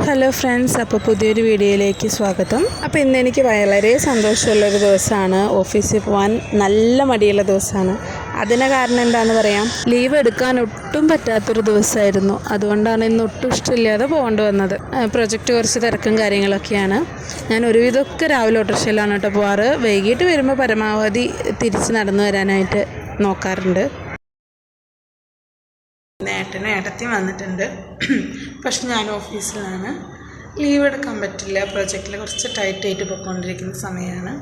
Hello friends അപ്പോൾ പുതിയൊരു വീഡിയോയിലേക്ക് സ്വാഗതം. അപ്പോൾ ഇന്ന് എനിക്ക് വളരെ സന്തോഷമുള്ളൊരു ദിവസമാണ്. ഓഫീസിൽ പോകാൻ നല്ല മടിയുള്ള ദിവസമാണ്. അതിന് കാരണം എന്താണെന്ന് പറയാം? ലീവ് എടുക്കാൻ ഒട്ടും പറ്റാത്തൊരു ദിവസമായിരുന്നു. അതുകൊണ്ടാണ് ഇന്ന് ഒട്ടും ഇഷ്ടമില്ലാതെ പോകേണ്ടി വന്നത്. പ്രൊജക്റ്റ് കുറച്ച് തിരക്കും കാര്യങ്ങളൊക്കെയാണ്. ഞാൻ ഒരുവിധമൊക്കെ രാവിലെ ഓട്ടോറിക്ഷയിലാണ് കേട്ടോ പോവാറ്. വൈകിട്ട് വരുമ്പോൾ പരമാവധി തിരിച്ച് നടന്നു വരാനായിട്ട് നോക്കാറുണ്ട്. നേട്ടനും വന്നിട്ടുണ്ട്. പക്ഷെ ഞാൻ ഓഫീസിലാണ്. ലീവ് എടുക്കാൻ പറ്റില്ല. പ്രൊജക്റ്റിൽ കുറച്ച് ടൈറ്റായിട്ട് പോയിക്കൊണ്ടിരിക്കുന്ന സമയമാണ്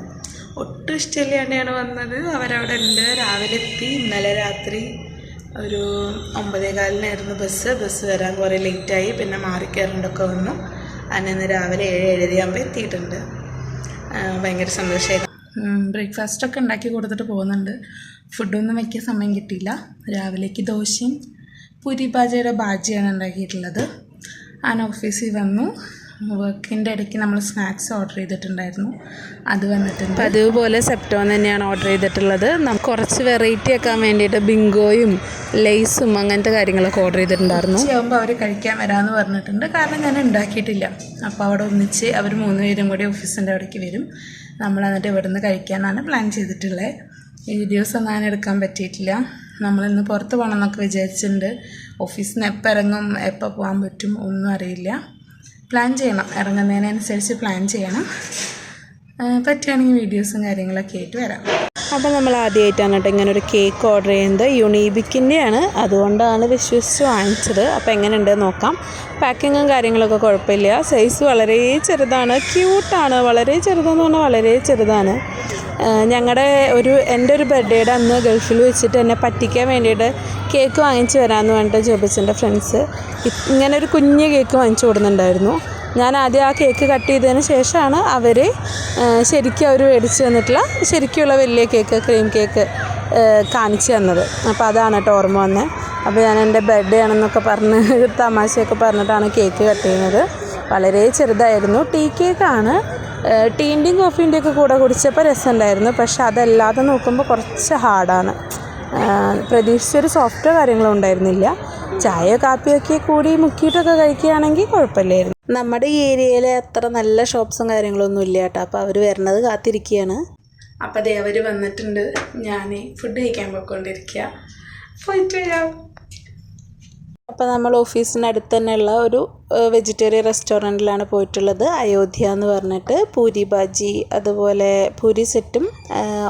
ഒട്ടും ഇഷ്ടമില്ലാണ്ടാണ് വന്നത്. അവരവിടെ ഉണ്ട്. രാവിലെ എത്തി. ഇന്നലെ രാത്രി ഒരു ഒമ്പതേ കാലിനായിരുന്നു ബസ്. ബസ് വരാൻ കുറേ ലേറ്റായി. പിന്നെ മാറിക്കയറേണ്ടൊക്കെ വന്നു. അന്ന് രാവിലെ ഏഴ് ഏഴരയാകുമ്പോൾ എത്തിയിട്ടുണ്ട്. ഭയങ്കര സന്തോഷമായിരുന്നു ബ്രേക്ക്ഫാസ്റ്റൊക്കെ ഉണ്ടാക്കി കൊടുത്തിട്ട് പോകുന്നുണ്ട്. ഫുഡൊന്നും വയ്ക്കാൻ സമയം കിട്ടിയില്ല. രാവിലേക്ക് ദോശയും പുരി ബാജയുടെ ബാജിയാണ് ഉണ്ടാക്കിയിട്ടുള്ളത്. ഞാൻ ഓഫീസിൽ വന്നു. വർക്കിന്റെ ഇടയ്ക്ക് നമ്മൾ സ്നാക്സ് ഓർഡർ ചെയ്തിട്ടുണ്ടായിരുന്നു. അത് വന്നിട്ടുണ്ട്. പതിവ് പോലെ സെപ്റ്റോൺ തന്നെയാണ് ഓർഡർ ചെയ്തിട്ടുള്ളത്. നമുക്ക് കുറച്ച് വെറൈറ്റി ആക്കാൻ വേണ്ടിയിട്ട് ബിങ്കോയും ലെയ്സും അങ്ങനത്തെ കാര്യങ്ങളൊക്കെ ഓർഡർ ചെയ്തിട്ടുണ്ടായിരുന്നു. ഉച്ചയാകുമ്പോൾ അവർ കഴിക്കാൻ വരാമെന്ന് പറഞ്ഞിട്ടുണ്ട്. കാരണം ഞാൻ ഉണ്ടാക്കിയിട്ടില്ല. അപ്പോൾ അവിടെ ഒന്നിച്ച് അവർ മൂന്ന് പേരും കൂടി ഓഫീസിന്റെ അവിടേക്ക് വരും. നമ്മൾ എന്നിട്ട് ഇവിടുന്ന് കഴിക്കാനാണ് പ്ലാൻ ചെയ്തിട്ടുള്ളത്. ഈ വീഡിയോസ് ഒന്നും ഞാൻ എടുക്കാൻ പറ്റിയിട്ടില്ല. നമ്മളിന്ന് പുറത്ത് പോകണം എന്നൊക്കെ വിചാരിച്ചിട്ടുണ്ട്. ഓഫീസിൽ നിന്ന് എപ്പോൾ ഇറങ്ങും എപ്പോൾ പോകാൻ പറ്റും ഒന്നും അറിയില്ല. പ്ലാൻ ചെയ്യണം. ഇറങ്ങുന്നതിനനുസരിച്ച് പ്ലാൻ ചെയ്യണം. പറ്റുകയാണെങ്കിൽ വീഡിയോസും കാര്യങ്ങളൊക്കെ ആയിട്ട് വരാം. അപ്പോൾ നമ്മൾ ആദ്യമായിട്ടാണ് കേട്ടോ ഇങ്ങനെ ഒരു കേക്ക് ഓർഡർ ചെയ്യുന്നത് യുണീബിക്കിന്റെയാണ്. അതുകൊണ്ടാണ് വിശ്വസിച്ച് വാങ്ങിച്ചത്. അപ്പോൾ എങ്ങനെയുണ്ട് നോക്കാം. പാക്കിങ്ങും കാര്യങ്ങളൊക്കെ കുഴപ്പമില്ല. സൈസ് വളരെ ചെറുതാണ്. ക്യൂട്ടാണ്. വളരെ ചെറുതെന്ന് പറഞ്ഞാൽ വളരെ ചെറുതാണ്. ഞങ്ങളുടെ ഒരു എന്റെ ഒരു ബർത്ത്ഡേയുടെ അന്ന് ഗൾഫിൽ വെച്ചിട്ട് എന്നെ പറ്റിക്കാൻ വേണ്ടിയിട്ട് കേക്ക് വാങ്ങിച്ചു വരാമെന്ന് പറഞ്ഞിട്ട് ജോബിച്ചിന്റെ ഫ്രണ്ട്സ് ഇങ്ങനെ ഒരു കുഞ്ഞ് കേക്ക് വാങ്ങിച്ചു കൊടുക്കുന്നുണ്ടായിരുന്നു ഞാൻ ആദ്യം ആ കേക്ക് കട്ട് ചെയ്തതിന് ശേഷമാണ് അവർ ശരിക്കും അവർ മേടിച്ച് തന്നിട്ടുള്ള ശരിക്കുള്ള വലിയ കേക്ക് ക്രീം കേക്ക് കാണിച്ചു തന്നത്. അപ്പോൾ അതാണ് കേട്ടോ ഓർമ്മ വന്നത് അപ്പോൾ ഞാൻ എന്റെ ബർത്ത്ഡേ ആണെന്നൊക്കെ പറഞ്ഞ് തമാശയൊക്കെ പറഞ്ഞിട്ടാണ് കേക്ക് കട്ട് ചെയ്യുന്നത്. വളരെ ചെറുതായിരുന്നു. ടീ കേക്കാണ് ടീന്റെയും കോഫീന്റെ ഒക്കെ കൂടെ കുടിച്ചപ്പോൾ രസമുണ്ടായിരുന്നു. പക്ഷെ അതല്ലാതെ നോക്കുമ്പോൾ കുറച്ച് ഹാർഡാണ്. പ്രതീക്ഷിച്ചൊരു സോഫ്റ്റോ കാര്യങ്ങളോ ഉണ്ടായിരുന്നില്ല. ചായ കാപ്പിയൊക്കെ കൂടി മുക്കിയിട്ടൊക്കെ കഴിക്കുകയാണെങ്കിൽ കുഴപ്പമില്ലായിരുന്നു. നമ്മുടെ ഈ ഏരിയയിൽ അത്ര നല്ല ഷോപ്സും കാര്യങ്ങളൊന്നും ഇല്ല കേട്ടോ. അപ്പോൾ അവർ വരുന്നത് കാത്തിരിക്കുകയാണ്. അപ്പോൾ അതേ വന്നിട്ടുണ്ട്. ഞാൻ ഫുഡ് കഴിക്കാൻ പോയിക്കൊണ്ടിരിക്കുക. പോയിട്ട് വരാം. അപ്പോൾ നമ്മൾ ഓഫീസിന് ഓഫീസിനടുത്ത് തന്നെയുള്ള ഒരു വെജിറ്റേറിയൻ റെസ്റ്റോറന്റിലാണ് പോയിട്ടുള്ളത്. അയോധ്യ എന്ന് പറഞ്ഞിട്ട് പൂരി ബാജി അതുപോലെ പൂരി സെറ്റും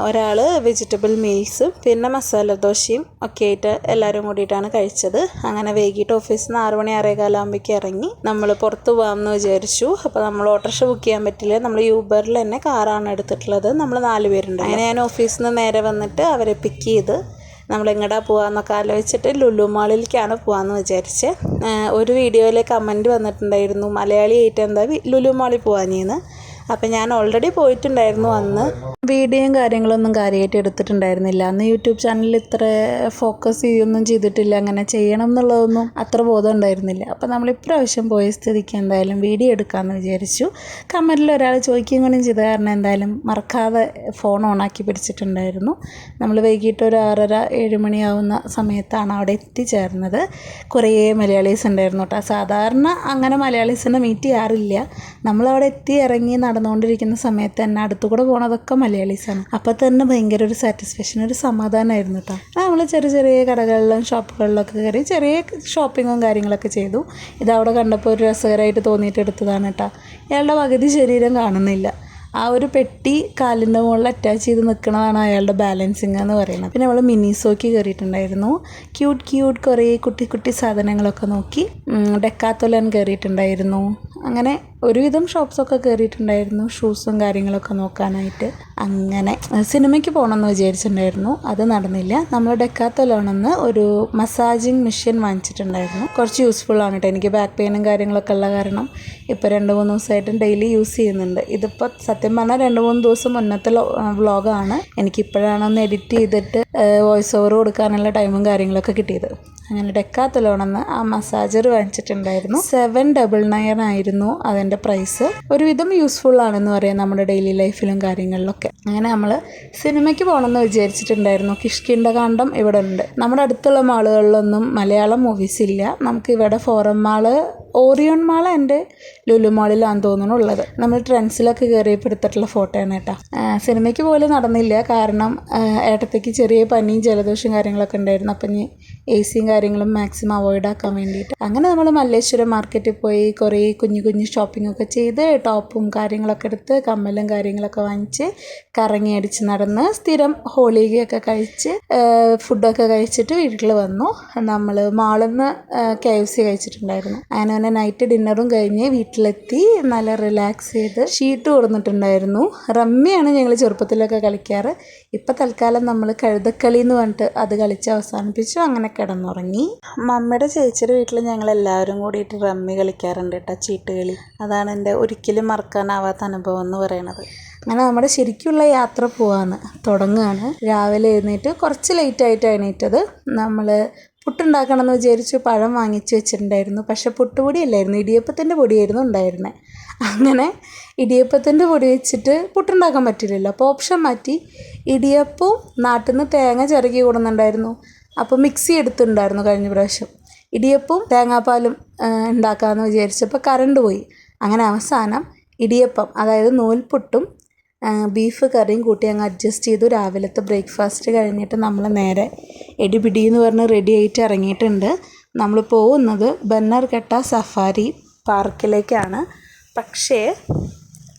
ഒരാൾ വെജിറ്റബിൾ മീൽസും പിന്നെ മസാല ദോശയും ഒക്കെ ആയിട്ട് എല്ലാവരും കൂടിയിട്ടാണ് കഴിച്ചത്. അങ്ങനെ വൈകിട്ട് ഓഫീസിൽ നിന്ന് ആറ് മണി ആറേകാലാകുമ്പോഴേക്ക് ഇറങ്ങി നമ്മൾ പുറത്ത് പോകാമെന്ന് വിചാരിച്ചു. അപ്പോൾ നമ്മൾ ഓട്ടോറിക്ഷ ബുക്ക് ചെയ്യാൻ പറ്റില്ല. നമ്മൾ യൂബറിൽ തന്നെ കാറാണ് എടുത്തിട്ടുള്ളത്. നമ്മൾ നാല് പേരുണ്ട്. അങ്ങനെ ഞാൻ ഓഫീസിൽ നിന്ന് നേരെ വന്നിട്ട് അവരെ പിക്ക് ചെയ്ത് നമ്മൾ എങ്ങടാ പോകാമെന്നൊക്കെ ആലോചിച്ചിട്ട് ലുലു മാളിലേക്കാണ് പോകാമെന്ന് വിചാരിച്ച്. ഒരു വീഡിയോയിൽ കമന്റ് വന്നിട്ടുണ്ടായിരുന്നു മലയാളി ആയിട്ട് എന്താ ലുലു മാളിൽ പോകാനീന്ന് അപ്പം ഞാൻ ഓൾറെഡി പോയിട്ടുണ്ടായിരുന്നു അന്ന്. വീഡിയോയും കാര്യങ്ങളൊന്നും കാര്യമായിട്ട് എടുത്തിട്ടുണ്ടായിരുന്നില്ല. അന്ന് യൂട്യൂബ് ചാനലിൽ ഇത്ര ഫോക്കസ് ചെയ്യൊന്നും ചെയ്തിട്ടില്ല. അങ്ങനെ ചെയ്യണം എന്നുള്ളതൊന്നും അത്ര ബോധം ഉണ്ടായിരുന്നില്ല. അപ്പം നമ്മൾ ഇപ്രാവശ്യം പോയ സ്ഥിതിക്ക് എന്തായാലും വീഡിയോ എടുക്കാമെന്ന് വിചാരിച്ചു. കമന്റിൽ ഒരാൾ ചോദിക്കുകയും കൂടി ചെയ്ത. കാരണം എന്തായാലും മറക്കാതെ ഫോൺ ഓണാക്കി പിടിച്ചിട്ടുണ്ടായിരുന്നു. നമ്മൾ വൈകിട്ട് ഒരു ആറര ഏഴ് മണിയാവുന്ന സമയത്താണ് അവിടെ എത്തിച്ചേർന്നത്. കുറേ മലയാളീസ് ഉണ്ടായിരുന്നു കേട്ടോ. സാധാരണ അങ്ങനെ മലയാളീസിനെ മീറ്റ് ചെയ്യാറില്ല. നമ്മളവിടെ എത്തി ഇറങ്ങി നടന്നുകൊണ്ടിരിക്കുന്ന സമയത്ത് തന്നെ അടുത്തുകൂടെ പോണതൊക്കെ മലയാളീസാണ്. അപ്പോൾ തന്നെ ഭയങ്കര ഒരു സാറ്റിസ്ഫാക്ഷൻ ഒരു സമാധാനമായിരുന്നു കേട്ടോ നമ്മൾ ചെറിയ ചെറിയ കടകളിലും ഷോപ്പുകളിലൊക്കെ കയറി ചെറിയ ഷോപ്പിങ്ങും കാര്യങ്ങളൊക്കെ ചെയ്തു. ഇത് അവിടെ കണ്ടപ്പോൾ ഒരു രസകരമായിട്ട് തോന്നിയിട്ട് എടുത്തതാണ് കേട്ടോ ഇയാളുടെ പകുതി ശരീരം കാണുന്നില്ല. ആ ഒരു പെട്ടി കാലിന്റെ മുകളിൽ അറ്റാച്ച് ചെയ്ത് നിൽക്കുന്നതാണ് അയാളുടെ ബാലൻസിങ് എന്ന് പറയുന്നത്. പിന്നെ നമ്മൾ മിനി സോക്കി കയറിയിട്ടുണ്ടായിരുന്നു. ക്യൂട്ട് ക്യൂട്ട് കുറേ കുട്ടി കുട്ടി സാധനങ്ങളൊക്കെ നോക്കി ഡെക്കാത്തോലൻ കയറിയിട്ടുണ്ടായിരുന്നു. അങ്ങനെ ഒരുവിധം ഷോപ്സൊക്കെ കയറിയിട്ടുണ്ടായിരുന്നു ഷൂസും കാര്യങ്ങളൊക്കെ നോക്കാനായിട്ട്. അങ്ങനെ സിനിമയ്ക്ക് പോകണമെന്ന് വിചാരിച്ചിട്ടുണ്ടായിരുന്നു. അത് നടന്നില്ല. നമ്മൾ ഡെക്കാത്തലോണെന്ന് ഒരു മസാജിങ് മെഷീൻ വാങ്ങിച്ചിട്ടുണ്ടായിരുന്നു. കുറച്ച് യൂസ്ഫുൾ ആണ് കേട്ടോ എനിക്ക് ബാക്ക് പെയിനും കാര്യങ്ങളൊക്കെ ഉള്ള കാരണം ഇപ്പോൾ രണ്ട് മൂന്ന് ദിവസമായിട്ടും ഡെയിലി യൂസ് ചെയ്യുന്നുണ്ട്. ഇതിപ്പോൾ സത്യം പറഞ്ഞാൽ രണ്ട് മൂന്ന് ദിവസം മുന്നത്തെ വ്ളോഗാണ് എനിക്കിപ്പോഴാണ് ഒന്ന് എഡിറ്റ് ചെയ്തിട്ട് വോയിസ് ഓവർ കൊടുക്കാനുള്ള ടൈമും കാര്യങ്ങളൊക്കെ കിട്ടിയത്. അങ്ങനെ ഡെക്കാത്തലോണെന്ന് ആ മസാജർ വാങ്ങിച്ചിട്ടുണ്ടായിരുന്നു. സെവൻ ഡബിൾ നയൻ ആയിരുന്നു അതിന്റെ പ്രൈസ്. ഒരുവിധം യൂസ്ഫുൾ ആണെന്ന് പറയാം നമ്മുടെ ഡെയിലി ലൈഫിലും കാര്യങ്ങളിലൊക്കെ. അങ്ങനെ നമ്മൾ സിനിമയ്ക്ക് പോകണമെന്ന് വിചാരിച്ചിട്ടുണ്ടായിരുന്നു. കിഷ്കിണ്ട കാണ്ഡം ഇവിടെ ഉണ്ട്. നമ്മുടെ അടുത്തുള്ള മാളുകളിലൊന്നും മലയാളം മൂവീസ് ഇല്ല നമുക്ക് ഇവിടെ ഫോറം മാൾ ഓറിയോൺ മാള എന്റെ ലുലു മാളിലാണെന്ന് തോന്നുന്നു ഉള്ളത്. നമ്മൾ ട്രെൻഡ്സിലൊക്കെ കയറിയപ്പോൾ ഫോട്ടോയാണ് കേട്ടോ. സിനിമയ്ക്ക് പോലും നടന്നില്ല. കാരണം ഏട്ടത്തേക്ക് ചെറിയ പനിയും ജലദോഷവും കാര്യങ്ങളൊക്കെ ഉണ്ടായിരുന്നു. അപ്പം ഇനി എ സിയും കാര്യങ്ങളും മാക്സിമം അവോയ്ഡ് ആക്കാൻ വേണ്ടിയിട്ട്. അങ്ങനെ നമ്മൾ മല്ലേശ്വരം മാർക്കറ്റിൽ പോയി കുറേ കുഞ്ഞു കുഞ്ഞു ഷോപ്പിംഗ് ഒക്കെ ചെയ്ത് ടോപ്പും കാര്യങ്ങളൊക്കെ എടുത്ത് കമ്മലും കാര്യങ്ങളൊക്കെ വാങ്ങിച്ച് കറങ്ങി അടിച്ച് നടന്ന് സ്ഥിരം ഹോളിയൊക്കെ കഴിച്ച് ഫുഡൊക്കെ കഴിച്ചിട്ട് വീട്ടിൽ വന്നു. നമ്മൾ മാളിൽ നിന്ന് കെ എഫ് സി കഴിച്ചിട്ടുണ്ടായിരുന്നു. അങ്ങനെ തന്നെ നൈറ്റ് ഡിന്നറും കഴിഞ്ഞ് വീട്ടിലെത്തി. നല്ല റിലാക്സ് ചെയ്ത് ഷീറ്റ് കൊടുത്തിട്ടുണ്ടായിരുന്നു റമ്മിയാണ് ഞങ്ങൾ ചെറുപ്പത്തിലൊക്കെ കളിക്കാറ്. ഇപ്പം തൽക്കാലം നമ്മൾ കഴുതക്കളി എന്ന് പറഞ്ഞിട്ട് അത് കളിച്ച് അവസാനിപ്പിച്ചു. അങ്ങനെ കിടന്നുറങ്ങി. മമ്മയുടെ ചേച്ചിയുടെ വീട്ടിൽ ഞങ്ങൾ എല്ലാവരും കൂടിയിട്ട് റമ്മി കളിക്കാറുണ്ട് കേട്ടോ ചീട്ട് കളി. അതാണ് എന്റെ ഒരിക്കലും മറക്കാനാവാത്ത അനുഭവം എന്ന് പറയുന്നത് അങ്ങനെ നമ്മുടെ ശരിക്കുള്ള യാത്ര പോവാണ്. തുടങ്ങുകയാണ് രാവിലെ എഴുന്നേറ്റ് കുറച്ച് ലേറ്റ് ആയിട്ട് എണീറ്റത്. നമ്മൾ പുട്ടുണ്ടാക്കണം എന്ന് വിചാരിച്ചു പഴം വാങ്ങിച്ച് വെച്ചിട്ടുണ്ടായിരുന്നു. പക്ഷെ പുട്ടുപൊടി അല്ലായിരുന്നു ഇടിയപ്പത്തിന്റെ പൊടിയായിരുന്നു ഉണ്ടായിരുന്നത് അങ്ങനെ ഇടിയപ്പത്തിന്റെ പൊടി വെച്ചിട്ട് പുട്ടുണ്ടാക്കാൻ പറ്റില്ലല്ലോ. അപ്പോൾ ഓപ്ഷൻ മാറ്റി ഇടിയപ്പവും നാട്ടിൽ നിന്ന് തേങ്ങ ചിറകി കൊടുന്നുണ്ടായിരുന്നു. അപ്പോൾ മിക്സി എടുത്തിട്ടുണ്ടായിരുന്നു കഴിഞ്ഞ പ്രാവശ്യം. ഇടിയപ്പവും തേങ്ങാപ്പാലും ഉണ്ടാക്കാമെന്ന് വിചാരിച്ചപ്പോൾ കറണ്ട് പോയി. അങ്ങനെ അവസാനം ഇടിയപ്പം അതായത് നൂൽപുട്ടും ബീഫ് കറിയും കൂട്ടി അങ്ങ് അഡ്ജസ്റ്റ് ചെയ്തു. രാവിലത്തെ ബ്രേക്ക്ഫാസ്റ്റ് കഴിഞ്ഞിട്ട് നമ്മൾ നേരെ എടിപിടി എന്ന് പറഞ്ഞ് റെഡി ആയിട്ട് ഇറങ്ങിയിട്ടുണ്ട്. നമ്മൾ പോകുന്നത് ബന്നർഘട്ട സഫാരി പാർക്കിലേക്കാണ്. പക്ഷേ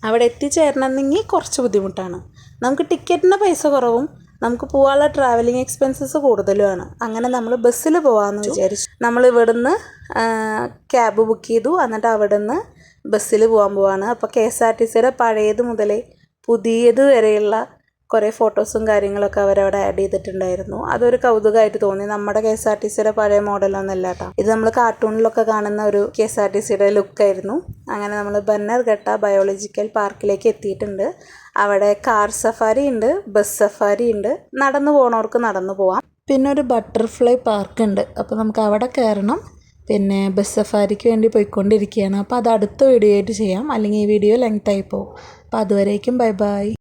അവിടെ എത്തിച്ചേരണമെന്നെങ്കിൽ കുറച്ച് ബുദ്ധിമുട്ടാണ്. നമുക്ക് ടിക്കറ്റിന് പൈസ കുറവും. നമുക്ക് പോകാനുള്ള ട്രാവലിംഗ് എക്സ്പെൻസസ് കൂടുതലുമാണ്. അങ്ങനെ നമ്മൾ ബസ്സിൽ പോകാമെന്ന് വിചാരിച്ചു. നമ്മൾ ഇവിടുന്ന് ക്യാബ് ബുക്ക് ചെയ്തു. എന്നിട്ട് നിന്ന് ബസ്സിൽ പോകാൻ പോവാണ്. അപ്പോൾ കെ എസ് ആർ ടി സിയുടെ പഴയത് മുതലേ പുതിയത് വരെയുള്ള കുറേ ഫോട്ടോസും കാര്യങ്ങളൊക്കെ അവരവിടെ ആഡ് ചെയ്തിട്ടുണ്ടായിരുന്നു. അതൊരു കൗതുകമായിട്ട് തോന്നി. നമ്മുടെ കെ എസ് ആർ ടി സിയുടെ പഴയ മോഡലൊന്നും അല്ല കേട്ടോ. ഇത് നമ്മൾ കാർട്ടൂണിലൊക്കെ കാണുന്ന ഒരു കെ എസ് ആർ ടി സിയുടെ ലുക്കായിരുന്നു അങ്ങനെ നമ്മൾ ബന്നർഘട്ട ബയോളജിക്കൽ പാർക്കിലേക്ക് എത്തിയിട്ടുണ്ട്. അവിടെ കാർ സഫാരി ഉണ്ട് ബസ് സഫാരി ഉണ്ട്. നടന്നു പോണവർക്ക് നടന്നു പോവാം. പിന്നെ ഒരു ബട്ടർഫ്ലൈ പാർക്ക് ഉണ്ട്. അപ്പോൾ നമുക്ക് അവിടെ കയറണം. പിന്നെ ബസ് സഫാരിക്ക് വേണ്ടി പോയിക്കൊണ്ടിരിക്കുകയാണ്. അപ്പോൾ അത് അടുത്ത വീഡിയോ ആയിട്ട് ചെയ്യാം. അല്ലെങ്കിൽ ഈ വീഡിയോ ലെങ്ത് ആയി പോകും. അപ്പോൾ അതുവരേക്കും ബൈ ബൈ